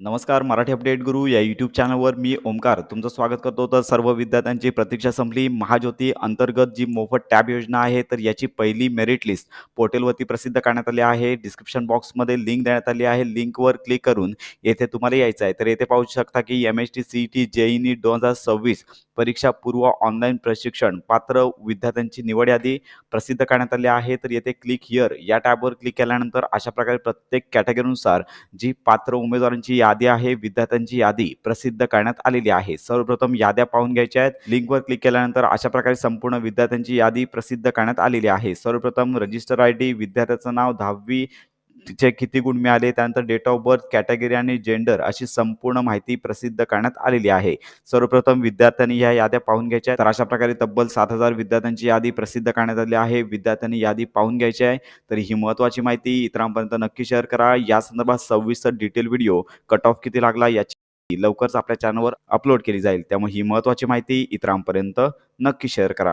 नमस्कार मराठी अपडेट गुरु या यूट्यूब चॅनलवर मी ओमकार तुमचं स्वागत करतो. तर सर्व विद्यार्थ्यांची प्रतीक्षा संपली. महाज्योती अंतर्गत जी मोफत टॅब योजना आहे तर याची पहिली मेरिट लिस्ट पोर्टलवरती प्रसिद्ध करण्यात आली आहे. डिस्क्रिप्शन बॉक्समध्ये लिंक देण्यात आली आहे. लिंकवर क्लिक करून येथे तुम्हाला यायचं आहे. तर येथे पाहू शकता की M S T C T जेईनी दोन हजार सव्वीस परीक्षा पूर्व ऑनलाईन प्रशिक्षण पात्र विद्यार्थ्यांची निवड यादी प्रसिद्ध करण्यात आली आहे. तर येथे क्लिक हिअर या टॅबवर क्लिक केल्यानंतर अशा प्रकारे प्रत्येक कॅटेगरीनुसार जी पात्र उमेदवारांची यादी आहे. विद्यार्थ्यांची यादी प्रसिद्ध करण्यात आलेली आहे. सर्वप्रथम याद्या पाहून घ्यायच्या आहेत. लिंकवर क्लिक केल्यानंतर अशा प्रकारे संपूर्ण विद्यार्थ्यांची यादी प्रसिद्ध करण्यात आलेली आहे. सर्वप्रथम रजिस्टर आय डी विद्यार्थ्याचं नाव दहावी चे किती गुण मिळाले त्यानंतर डेट ऑफ बर्थ कॅटेगरी आणि जेंडर अशी संपूर्ण माहिती प्रसिद्ध करण्यात आलेली आहे. सर्वप्रथम विद्यार्थ्यांनी या याद्या पाहून घ्यायच्या आहेत. तर अशा प्रकारे तब्बल सात हजार विद्यार्थ्यांची यादी प्रसिद्ध करण्यात आली आहे. विद्यार्थ्यांनी यादी पाहून घ्यायची आहे. तर ही महत्त्वाची माहिती इतरांपर्यंत नक्की शेअर करा. या संदर्भात सविस्तर डिटेल व्हिडिओ कट ऑफ किती लागला याची लवकरच आपल्या चॅनलवर अपलोड केली जाईल. त्यामुळे ही महत्त्वाची माहिती इतरांपर्यंत नक्की शेअर करा.